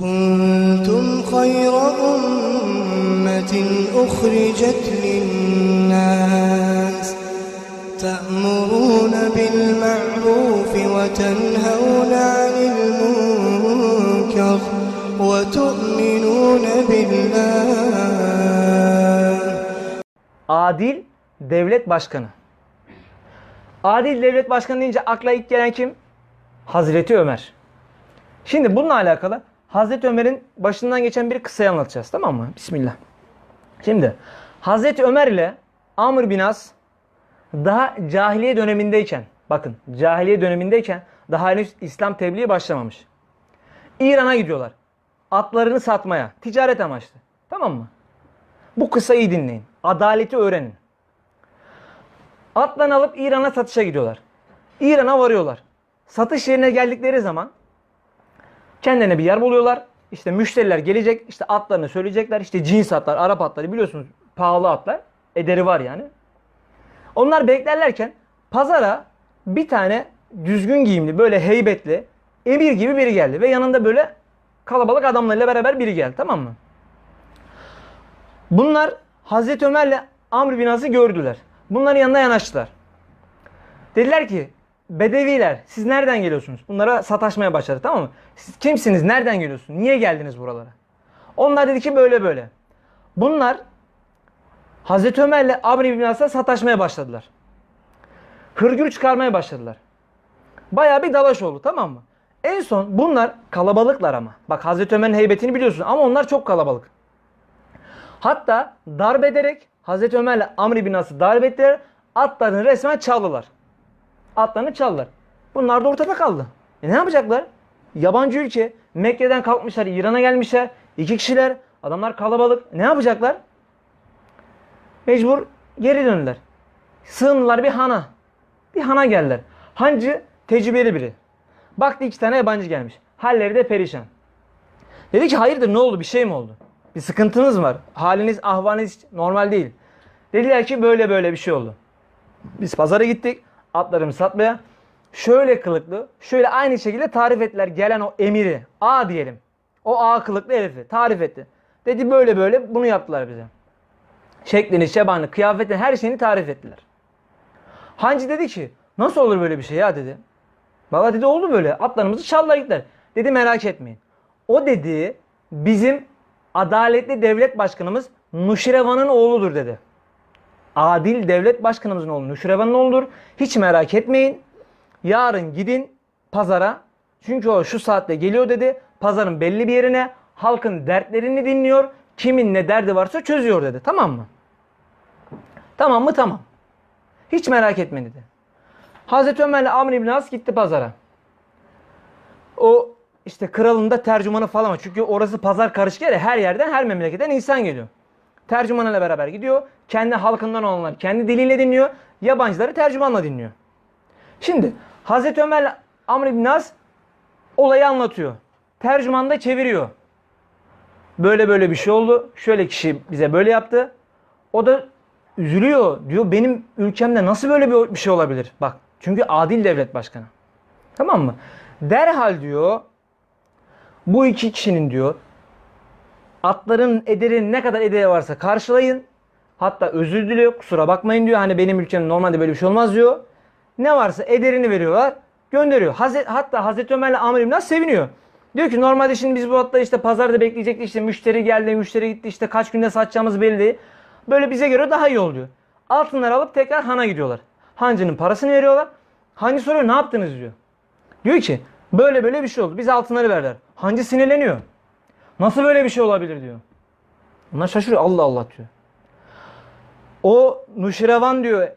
كنتم خير أمة أخرجت للناس تأمرون بالمعروف وتنهون عن المنكر وتؤمنون بالله Adil devlet başkanı. Adil devlet başkanı deyince akla ilk gelen kim? Hazreti Ömer. Şimdi bununla alakalı Hazreti Ömer'in başından geçen bir kısayı anlatacağız tamam mı? Bismillah. Şimdi Hazreti Ömer ile Amr bin As daha cahiliye dönemindeyken bakın cahiliye dönemindeyken daha henüz İslam tebliği başlamamış. İran'a gidiyorlar. Atlarını satmaya, ticaret amaçlı. Tamam mı? Bu kısayı dinleyin. Adaleti öğrenin. Atlarını alıp İran'a satışa gidiyorlar. İran'a varıyorlar. Satış yerine geldikleri zaman kendilerine bir yer buluyorlar. İşte müşteriler gelecek. işte atlarını söyleyecekler. İşte cins atlar, Arap atları biliyorsunuz pahalı atlar. Ederi var yani. Onlar beklerlerken pazara bir tane düzgün giyimli, böyle heybetli, emir gibi biri geldi. Ve yanında böyle kalabalık adamlarıyla beraber biri geldi. Tamam mı? Bunlar Hazreti Ömer'le Amr bin As'ı gördüler. Bunların yanına yanaştılar. Dediler ki Bedeviler siz nereden geliyorsunuz? Bunlara sataşmaya başladı tamam mı? Siz kimsiniz? Nereden geliyorsunuz? Niye geldiniz buralara? Onlar dedi ki böyle böyle. Bunlar Hazreti Ömer'le Amr bin As'a sataşmaya başladılar. Hırgür çıkarmaya başladılar. Bayağı bir dalaş oldu tamam mı? En son bunlar kalabalıklar ama. Bak Hazreti Ömer'in heybetini biliyorsun ama onlar çok kalabalık. Hatta darp ederek Hazreti Ömer'le Amr bin As'ı darp ettiler. Atlarını resmen çaldılar. Atlarını çaldılar. Bunlar da ortada kaldı. E ne yapacaklar? Yabancı ülke. Mekke'den kalkmışlar. İran'a gelmişler. İki kişiler. Adamlar kalabalık. Ne yapacaklar? Mecbur geri döndüler. Sığındılar bir hana. Bir hana geldiler. Hancı tecrübeli biri. Baktı iki tane yabancı gelmiş. Halleri de perişan. Dedi ki hayırdır ne oldu bir şey mi oldu? Bir sıkıntınız var. Haliniz ahvaliniz normal değil. Dediler ki böyle böyle bir şey oldu. Biz pazara gittik. Atlarımı satmaya. Şöyle kılıklı, şöyle aynı şekilde tarif ettiler gelen o emiri. A diyelim. O A kılıklı herifi tarif etti. Dedi böyle böyle bunu yaptılar bize. Şeklini, şebanını, kıyafetini, her şeyini tarif ettiler. Hancı dedi ki nasıl olur böyle bir şey ya dedi. Valla dedi oldu böyle. Atlarımızı çaldılar gittiler. Dedi merak etmeyin. O dedi bizim adaletli devlet başkanımız Nuşirevan'ın oğludur dedi. Adil devlet başkanımızın oğlu Nuşirevan'ın oğludur. Hiç merak etmeyin. Yarın gidin pazara. Çünkü o şu saatte geliyor dedi. Pazarın belli bir yerine halkın dertlerini dinliyor. Kimin ne derdi varsa çözüyor dedi. Tamam mı? Tamam mı? Tamam. Hiç merak etme dedi. Hazreti Ömer'le Amr İbn As gitti pazara. O işte kralın da tercümanı falan var. Çünkü orası pazar karışık yer her yerden her memleketten insan geliyor. Tercümanıyla beraber gidiyor. Kendi halkından olanlar kendi diliyle dinliyor. Yabancıları tercümanla dinliyor. Şimdi Hazreti Ömer'le Amr İbn As olayı anlatıyor. Tercüman da çeviriyor. Böyle böyle bir şey oldu. Şöyle kişi bize böyle yaptı. O da üzülüyor. Diyor benim ülkemde nasıl böyle bir şey olabilir? Bak çünkü adil devlet başkanı. Tamam mı? Derhal diyor bu iki kişinin diyor atların ederin ne kadar ederi varsa karşılayın. Hatta özür diliyor kusura bakmayın diyor. Hani benim ülkemde normalde böyle bir şey olmaz diyor. Ne varsa ederini veriyorlar. Gönderiyor. Hazret, hatta Hazreti Ömer'le Amr İbn seviniyor. Diyor ki normalde şimdi biz bu atları işte pazarda bekleyecektik işte müşteri geldi müşteri gitti işte kaç günde satacağımız belli. Böyle bize göre daha iyi oluyor. Altınları alıp tekrar hana gidiyorlar. Hancının parasını veriyorlar. Hancı soruyor ne yaptınız diyor. Diyor ki böyle böyle bir şey oldu. Biz altınları verdiler. Hancı sinirleniyor. Nasıl böyle bir şey olabilir diyor. Onlar şaşırıyor. Allah Allah diyor. O Nuşirevan diyor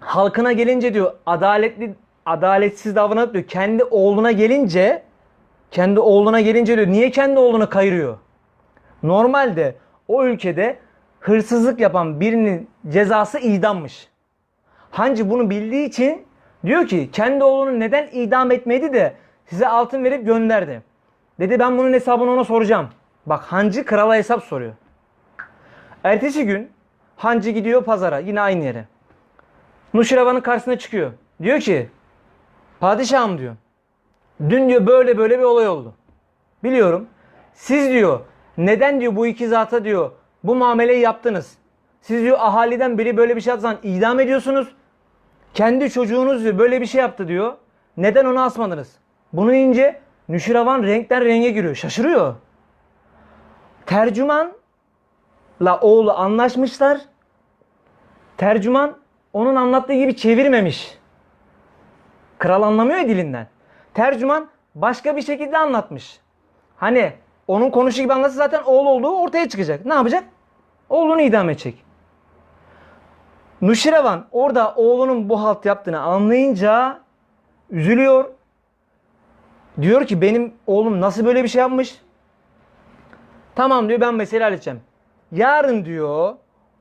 halkına gelince diyor adaletli adaletsiz davranıp diyor kendi oğluna gelince kendi oğluna gelince diyor niye kendi oğlunu kayırıyor? Normalde o ülkede hırsızlık yapan birinin cezası idammış. Hancı bunu bildiği için diyor ki kendi oğlunu neden idam etmedi de size altın verip gönderdi. Dedi ben bunun hesabını ona soracağım. Bak hancı krala hesap soruyor. Ertesi gün hancı gidiyor pazara yine aynı yere. Nuşirevan'ın karşısına çıkıyor. Diyor ki padişahım diyor. Dün diyor böyle böyle bir olay oldu. Biliyorum. Siz diyor neden diyor bu iki zata diyor bu muameleyi yaptınız. Siz diyor ahaliden biri böyle bir şey yapsan idam ediyorsunuz. Kendi çocuğunuz diyor böyle bir şey yaptı diyor. Neden onu asmadınız? Bunu ince Nüşiravan renkten renge giriyor. Şaşırıyor. Tercümanla oğlu anlaşmışlar. Tercüman onun anlattığı gibi çevirmemiş. Kral anlamıyor ya dilinden. Tercüman başka bir şekilde anlatmış. Hani onun konuşu gibi anlatsa zaten oğlu olduğu ortaya çıkacak. Ne yapacak? Oğlunu idam edecek. Nuşirevan orada oğlunun bu halt yaptığını anlayınca üzülüyor. Diyor ki benim oğlum nasıl böyle bir şey yapmış? Tamam diyor ben mesele halledeceğim. Yarın diyor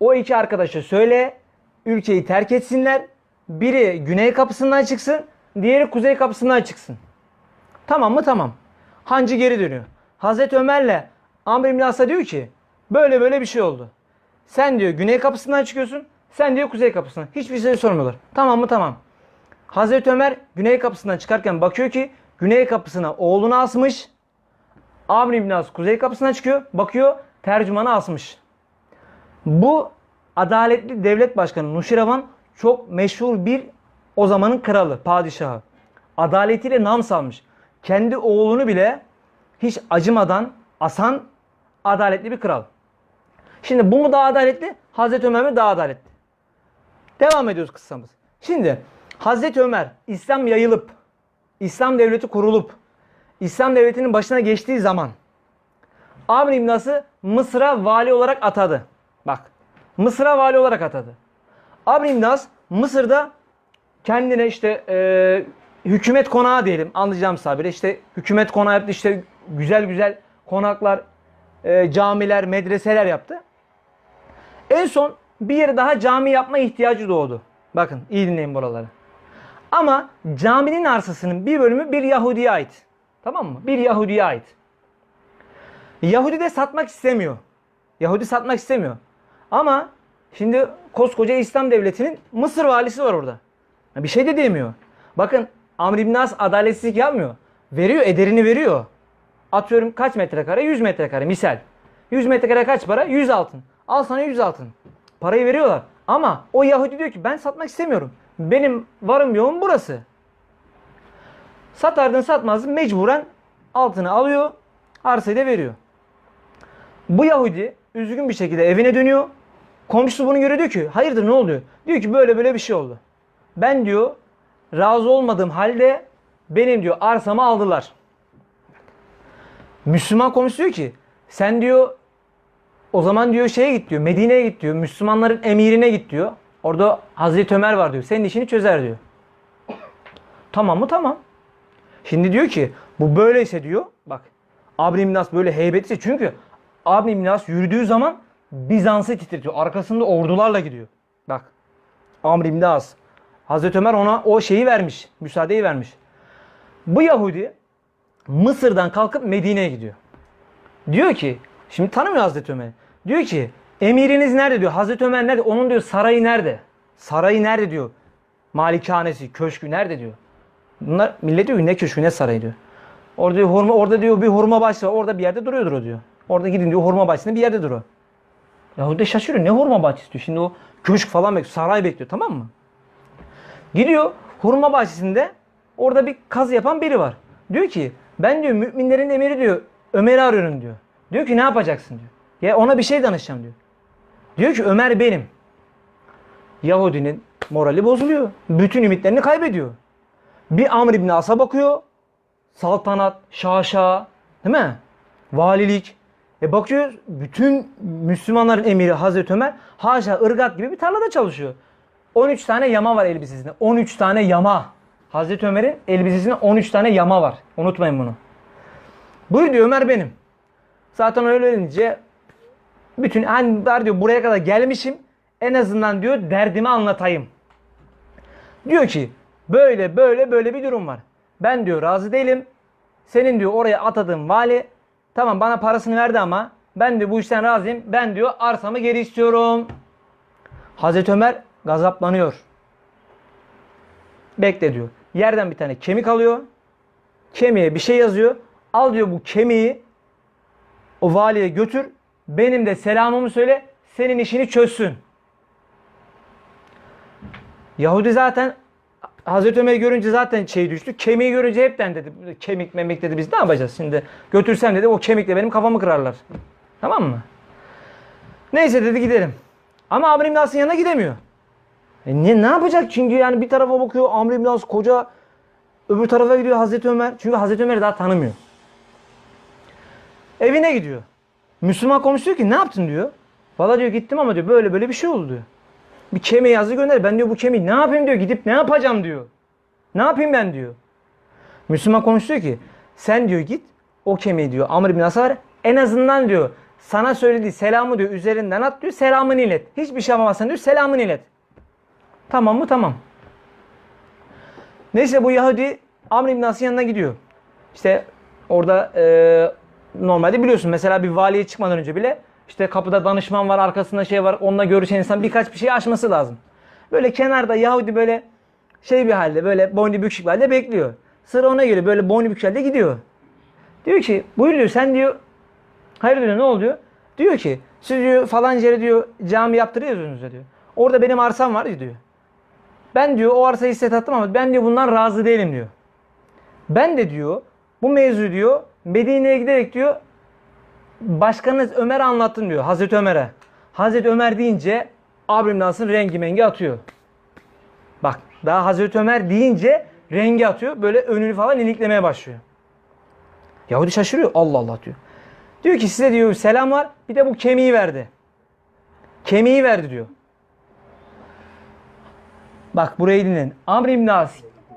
o iki arkadaşa söyle ülkeyi terk etsinler. Biri güney kapısından çıksın, diğeri kuzey kapısından çıksın. Tamam mı? Tamam. Hancı geri dönüyor. Hazreti Ömer'le Amr İbn As'a diyor ki böyle böyle bir şey oldu. Sen diyor güney kapısından çıkıyorsun. Sen diyor kuzey kapısından. Hiçbir şey sormuyorlar. Tamam mı? Tamam. Hazreti Ömer güney kapısından çıkarken bakıyor ki güney kapısına oğlunu asmış. Amr İbn As kuzey kapısından çıkıyor. Bakıyor tercümanı asmış. Bu adaletli devlet başkanı Nuşiravan çok meşhur bir o zamanın kralı, padişahı. Adaletiyle nam salmış. Kendi oğlunu bile hiç acımadan asan adaletli bir kral. Şimdi bu mu daha adaletli? Hazreti Ömer mi daha adaletli? Devam ediyoruz kıssamız. Şimdi Hazreti Ömer İslam yayılıp İslam devleti kurulup İslam devletinin başına geçtiği zaman Amr İbn Mısır'a vali olarak atadı. Bak Mısır'a vali olarak atadı. Amr İbn Mısır'da kendine işte e, hükümet konağı diyelim anlayacağım tabiri işte hükümet konağı yaptı işte güzel güzel konaklar e, camiler medreseler yaptı. En son bir yere daha cami yapma ihtiyacı doğdu. Bakın iyi dinleyin buraları. Ama caminin arsasının bir bölümü bir Yahudi'ye ait. Tamam mı? Bir Yahudi'ye ait. Yahudi de satmak istemiyor. Yahudi satmak istemiyor. Ama şimdi koskoca İslam devletinin Mısır valisi var orada. Bir şey de demiyor. Bakın Amr İbn As adaletsizlik yapmıyor. Veriyor, ederini veriyor. Atıyorum kaç metrekare? 100 metrekare misal. 100 metrekare kaç para? 100 altın. Al sana 100 altın. Parayı veriyorlar. Ama o Yahudi diyor ki ben satmak istemiyorum. Benim varım yoğum burası. Satardın satmazdın mecburen altını alıyor. Arsayı da veriyor. Bu Yahudi üzgün bir şekilde evine dönüyor. Komşusu bunu görüyor diyor ki hayırdır ne oluyor? Diyor ki böyle böyle bir şey oldu. Ben diyor razı olmadığım halde benim diyor arsamı aldılar. Müslüman komşusu diyor ki sen diyor o zaman diyor şeye git diyor Medine'ye git diyor. Müslümanların emirine git diyor. Orada Hazreti Ömer var diyor. Senin işini çözer diyor. Tamam mı? Tamam. Şimdi diyor ki bu böyleyse diyor. Bak Abd İbn böyle heybetliyse çünkü Abd İbn yürüdüğü zaman Bizans'ı titretiyor. Arkasında ordularla gidiyor. Bak. Amr İbn. Hazreti Ömer ona o şeyi vermiş. Müsaadeyi vermiş. Bu Yahudi Mısır'dan kalkıp Medine'ye gidiyor. Diyor ki şimdi tanımıyor Hazreti Ömer. Diyor ki emiriniz nerede diyor. Hazreti Ömer nerede? Onun diyor sarayı nerede? Sarayı nerede diyor. Malikanesi, köşkü nerede diyor. Bunlar millet diyor ne köşkü ne sarayı diyor. Orada diyor hurma orada diyor bir hurma bahçesi var. Orada bir yerde duruyordur o diyor. Orada gidin diyor hurma bahçesinde bir yerde duruyor. Yahudi şaşırıyor. Ne hurma bahçesi diyor. Şimdi o köşk falan bekliyor. Saray bekliyor tamam mı? Gidiyor hurma bahçesinde orada bir kaz yapan biri var. Diyor ki ben diyor müminlerin emiri diyor Ömer'i arıyorum diyor. Diyor ki ne yapacaksın diyor. Ya ona bir şey danışacağım diyor. Diyor ki Ömer benim. Yahudinin morali bozuluyor. Bütün ümitlerini kaybediyor. Bir Amr İbni As'a bakıyor. Saltanat, şaşa, değil mi? Valilik. E bakıyor bütün Müslümanların emiri Hazreti Ömer haşa ırgat gibi bir tarlada çalışıyor. 13 tane yama var elbisesinde. 13 tane yama. Hazreti Ömer'in elbisesinde 13 tane yama var. Unutmayın bunu. Buyur diyor Ömer benim. Zaten öyle deyince bütün hani der diyor buraya kadar gelmişim. En azından diyor derdimi anlatayım. Diyor ki böyle böyle böyle bir durum var. Ben diyor razı değilim. Senin diyor oraya atadığın vali tamam bana parasını verdi ama ben de bu işten razıyım. Ben diyor arsamı geri istiyorum. Hazreti Ömer gazaplanıyor. Bekle diyor. Yerden bir tane kemik alıyor. Kemiğe bir şey yazıyor. Al diyor bu kemiği o valiye götür. Benim de selamımı söyle. Senin işini çözsün. Yahudi zaten Hazreti Ömer görünce zaten şey düştü. Kemiği görünce hepten dedi. Kemik memik dedi biz ne yapacağız şimdi? Götürsem dedi o kemikle benim kafamı kırarlar. Tamam mı? Neyse dedi gidelim. Ama Amr İbn As'ın yanına gidemiyor. E ne, ne yapacak? Çünkü yani bir tarafa bakıyor Amr İbn As koca öbür tarafa gidiyor Hazreti Ömer. Çünkü Hazreti Ömer'i daha tanımıyor. Evine gidiyor. Müslüman komşu diyor ki ne yaptın diyor. Valla diyor gittim ama diyor böyle böyle bir şey oldu diyor. Bir kemiği yazı gönder. Ben diyor bu kemiği ne yapayım diyor. Gidip ne yapacağım diyor. Ne yapayım ben diyor. Müslüman komşu diyor ki sen diyor git o kemiği diyor Amr bin As'a ver. En azından diyor sana söylediği selamı diyor üzerinden at diyor selamını ilet. Hiçbir şey yapamazsan diyor selamını ilet. Tamam mı? Tamam. Neyse bu Yahudi Amr bin As'ın yanına gidiyor. İşte orada e, normalde biliyorsun mesela bir valiye çıkmadan önce bile işte kapıda danışman var arkasında şey var onunla görüşen insan birkaç bir şey aşması lazım. Böyle kenarda Yahudi böyle şey bir halde böyle boynu bükük bir halde bekliyor. Sıra ona göre böyle boynu bükük halde gidiyor. Diyor ki buyur diyor sen diyor hayır diyor ne oldu diyor. Ki siz diyor falan yere diyor cami yaptırıyorsunuz diyor. Orada benim arsam var diyor. Ben diyor o arsayı size tattım ama ben diyor bundan razı değilim diyor. Ben de diyor bu mevzu diyor Medine'ye giderek diyor başkanınız Ömer'e anlattım diyor Hazreti Ömer'e. Hazreti Ömer deyince Abrim Nas'ın rengi mengi atıyor. Bak daha Hazreti Ömer deyince rengi atıyor. Böyle önünü falan iliklemeye başlıyor. Yahudi şaşırıyor. Allah Allah diyor. Diyor ki size diyor selam var. Bir de bu kemiği verdi. Kemiği verdi diyor. Bak burayı dinleyin. Amr İbn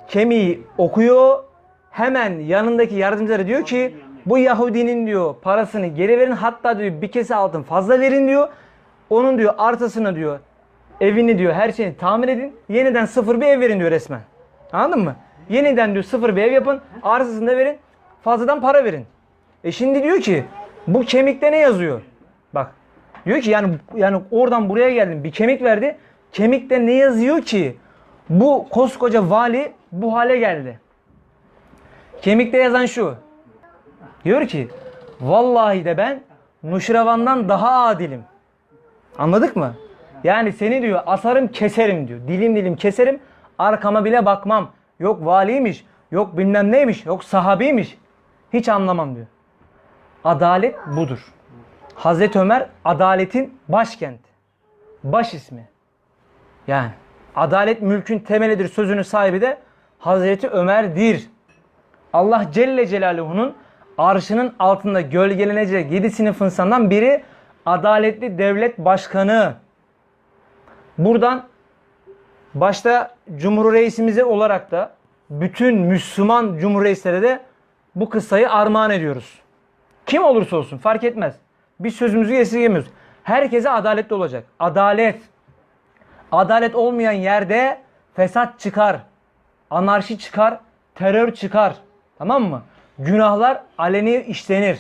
kemiği okuyor. Hemen yanındaki yardımcıları diyor ki bu Yahudinin diyor parasını geri verin. Hatta diyor bir kese altın fazla verin diyor. Onun diyor artasını diyor evini diyor her şeyini tamir edin. Yeniden sıfır bir ev verin diyor resmen. Anladın mı? Yeniden diyor sıfır bir ev yapın. Arsasını da verin. Fazladan para verin. E şimdi diyor ki bu kemikte ne yazıyor? Bak diyor ki yani yani oradan buraya geldim bir kemik verdi. Kemikte ne yazıyor ki bu koskoca vali bu hale geldi. Kemikte yazan şu. Diyor ki vallahi de ben Nuşrevan'dan daha adilim. Anladık mı? Yani seni diyor asarım keserim diyor. Dilim dilim keserim arkama bile bakmam. Yok valiymiş, yok bilmem neymiş, yok sahabiymiş. Hiç anlamam diyor. Adalet budur. Hazreti Ömer adaletin başkenti. Baş ismi. Yani adalet mülkün temelidir sözünün sahibi de Hazreti Ömer'dir. Allah Celle Celaluhu'nun arşının altında gölgelenecek yedi sınıf insandan biri adaletli devlet başkanı. Buradan başta Cumhur olarak da bütün Müslüman Cumhur Reislere de bu kıssayı armağan ediyoruz. Kim olursa olsun fark etmez. Biz sözümüzü esirgemiyoruz. Herkese adaletli olacak. Adalet. Adalet olmayan yerde fesat çıkar. Anarşi çıkar. Terör çıkar. Tamam mı? Günahlar aleni işlenir.